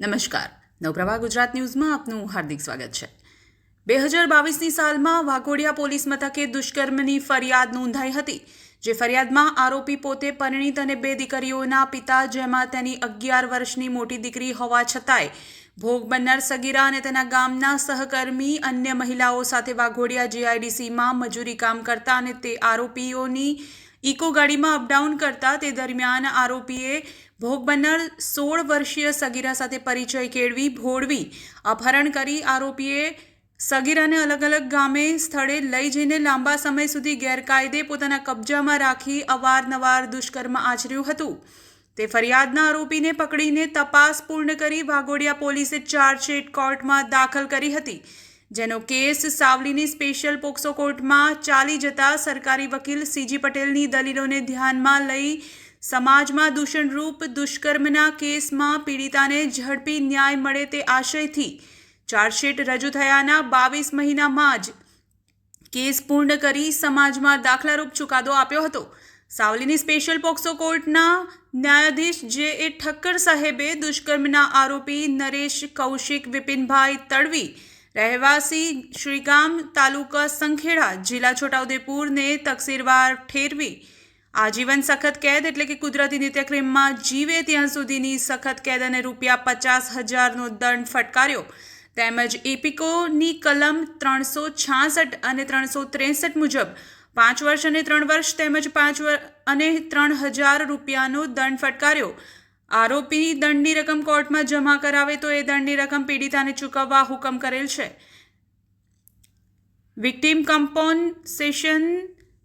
નમસ્કાર. નવપ્રભા ગુજરાત ન્યૂઝમાં આપનું હાર્દિક સ્વાગત છે. બે હજાર બાવીસની સાલમાં વાઘોડિયા પોલીસ મથકે દુષ્કર્મની ફરિયાદ નોંધાઈ હતી, જે ફરિયાદમાં આરોપી પોતે પરિણીત અને બે દીકરીઓના પિતા, જેમાં તેની અગિયાર વર્ષની મોટી દીકરી હોવા છતાંય ભોગ બનનાર સગીરા અને તેના ગામના સહકર્મી અન્ય મહિલાઓ સાથે વાઘોડિયા જીઆઈડીસીમાં મજૂરી કામ કરતા અને તે આરોપીઓની ઇકો ગાડીમાં અપડાઉન કરતા તે દરમિયાન આરોપીએ ભોગ સોળ વર્ષીય સગીરા સાથે પરિચય કેળવી ભોળવી અપહરણ કરી આરોપીએ સગીરાને અલગ અલગ ગામે સ્થળે લઈ જઈને લાંબા સમય સુધી ગેરકાયદે પોતાના કબજામાં રાખી અવારનવાર દુષ્કર્મ આચર્યું હતું. તે ફરિયાદના આરોપીને પકડીને તપાસ પૂર્ણ કરી વાઘોડિયા પોલીસે ચાર્જશીટ કોર્ટમાં દાખલ કરી હતી. જેનો કેસ સાવલીની સ્પેશિયલ પોક્સો કોર્ટમાં ચાલી જતા સરકારી વકીલ સીજી પટેલની દલીલોને ધ્યાનમાં લઈ સમાજમાં દૂષણરૂપ દુષ્કર્મના કેસમાં પીડિતાને ઝડપી ન્યાય મળે તે આશયથી ચાર્જશીટ રજૂ થયાના બાવીસ મહિનામાં જ કેસ પૂર્ણ કરી સમાજમાં દાખલારૂપ ચુકાદો આપ્યો હતો. સાવલીની સ્પેશિયલ પોક્સો કોર્ટના ન્યાયાધીશ જે એ ઠક્કર સાહેબે દુષ્કર્મના આરોપી નરેશ કૌશિક વિપિનભાઈ તડવી રહેવાસી શ્રીગામ તાલુકા સંખેડા જિલ્લા છોટાઉદેપુરને તકસીરવાર ઠેરવી આજીવન સખત કેદ એટલે કે કુદરતી નિત્યક્રમમાં જીવે ત્યાં સુધીની સખત કેદ અને રૂપિયા પચાસ હજારનો દંડ ફટકાર્યો. તેમજ એપિકોની કલમ ત્રણસો છાસઠ અને ત્રણસો ત્રેસઠ મુજબ પાંચ વર્ષ અને ત્રણ વર્ષ તેમજ પાંચ અને ત્રણ હજાર રૂપિયાનો દંડ ફટકાર્યો. આરોપી દંડની રકમ કોર્ટમાં જમા કરાવે તો એ દંડની રકમ પીડિતાને ચૂકવવા હુકમ કરેલ છે. વિક્ટીમ કમ્પોન્સેશન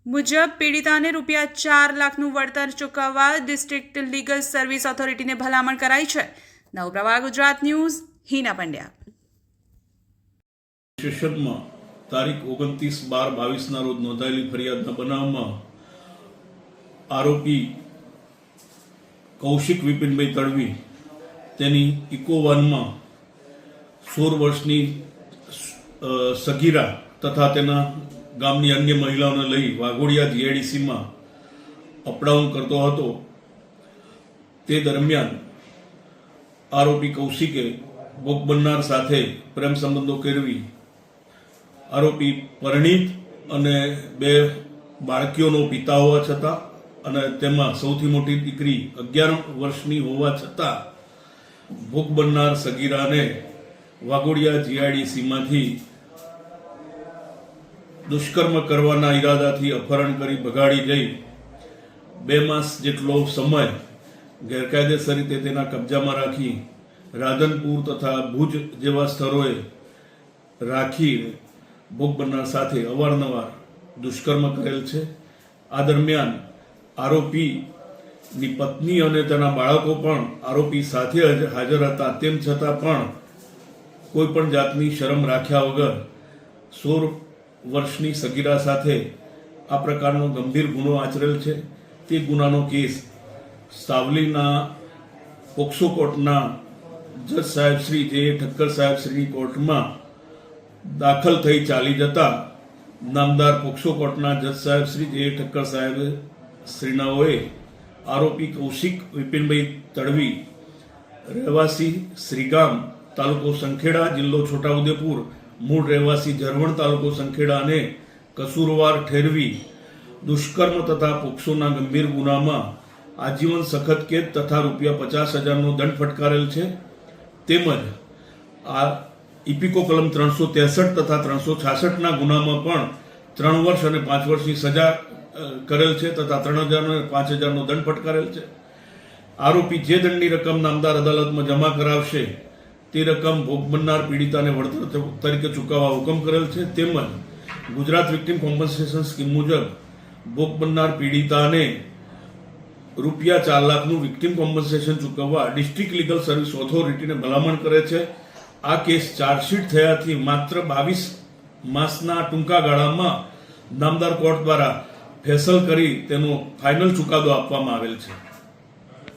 મુજબ પીડિતાને રૂપિયા ચાર લાખનું વળતર ચૂકવવા ડિસ્ટ્રિક્ટ લીગલ સર્વિસ ઓથોરિટીને ભલામણ કરાઈ છે. નવ પ્રવાહ ગુજરાત ન્યૂઝ, હિના પંડ્યા. સેશનમાં તારીખ ઓગણત્રીસ બાર બાવીસના રોજ નોંધાયેલી ફરિયાદના બનાવમાં આરોપી કૌશિક વિપિનભાઈ તડવી તેની ઇકોવનમાં સોળ વર્ષની સગીરા તથા તેના ગામની અન્ય મહિલાઓને લઈ વાઘોડિયા જીઆઈડીસીમાં અપડાઉન કરતો હતો. તે દરમિયાન આરોપી કૌશિકે ભોગ બનનાર સાથે પ્રેમ સંબંધો કેળવી. આરોપી પરિણીત અને બે બાળકીઓનો પિતા હોવા છતાં અને તેમાં સૌથી મોટી દીકરી અગિયાર વર્ષની હોવા છતાં ભૂખ બનનાર સગીરાને વાઘોડિયા જીઆઈડીસીમાંથી દુષ્કર્મ કરવાના ઈરાદાથી અપહરણ કરી ભગાડી જઈ બે માસ જેટલો સમય ગેરકાયદેસર રીતે તેના કબજામાં રાખી રાધનપુર તથા ભુજ જેવા સ્થળોએ રાખી ભોગ બનનાર સાથે અવારનવાર દુષ્કર્મ કરેલ છે. આ દરમિયાન આરોપીની પત્ની અને તેના બાળકો પણ આરોપી સાથે હાજર હતા. તેમ છતાં પણ કોઈ પણ જાતની શરમ રાખ્યા વગર સોળ વર્ષની સગીરા સાથે આ પ્રકારનો ગંભીર ગુનો આચરેલ છે. તે ગુનાનો કેસ સાવલીના પોક્સો કોર્ટના જજ સાહેબ શ્રી જે ઠક્કર સાહેબ શ્રીની કોર્ટમાં દાખલ થઈ ચાલી જતા નામદાર પોક્સો કોર્ટના જજ સાહેબ શ્રી જે ઠક્કર સાહેબ શ્રીનાઓએ આરોપી કૌશિક વિપિનભાઈ તડવી, રહેવાસી શ્રીગામ તાલુકો સંખેડા, જિલ્લો છોટાઉદેપુર, મૂળ રહેવાસી ઝરવણ તાલુકો સંખેડા અને કસૂરવાર ઠેરવી, દુષ્કર્મ તથા પોક્સોના ગંભીર ગુનામાં આજીવન સખત કેદ તથા રૂપિયા પચાસ હજારનો દંડ ફટકારેલ છે. તેમજ આ ઇપિકો કલમ ત્રણસો ત્રેસઠ તથા ત્રણસો છાસઠના ગુનામાં પણ ત્રણ વર્ષ અને પાંચ વર્ષની સજા કરેલ છે તથા ત્રણ હજાર અને પાંચ હજારનો દંડ ફટકારેલ છે. આરોપી જે દંડની રકમ નામદાર અદાલતમાં જમા કરાવશે, તે રકમ ભોગ બનનાર પીડિતાને વળતર તરીકે ચૂકવવા હુકમ કરેલ છે. તેમજ ગુજરાત વિક્ટિમ કોમ્પન્સેશન સ્કીમ મુજબ ભોગ બનનાર પીડિતાને રૂપિયા ચાર લાખનું વિક્ટિમ કોમ્પન્સેશન ચૂકવવા ડિસ્ટ્રિક્ટ લીગલ સર્વિસ ઓથોરિટીને ભલામણ કરે છે. આ કેસ ચાર્જશીટ થયાથી માત્ર બાવીસ માસના ટૂંકા ગાળામાં નામદાર કોર્ટ દ્વારા ફેસલ કરી તેનો ફાઇનલ ચુકાદો આપવામાં આવેલ છે.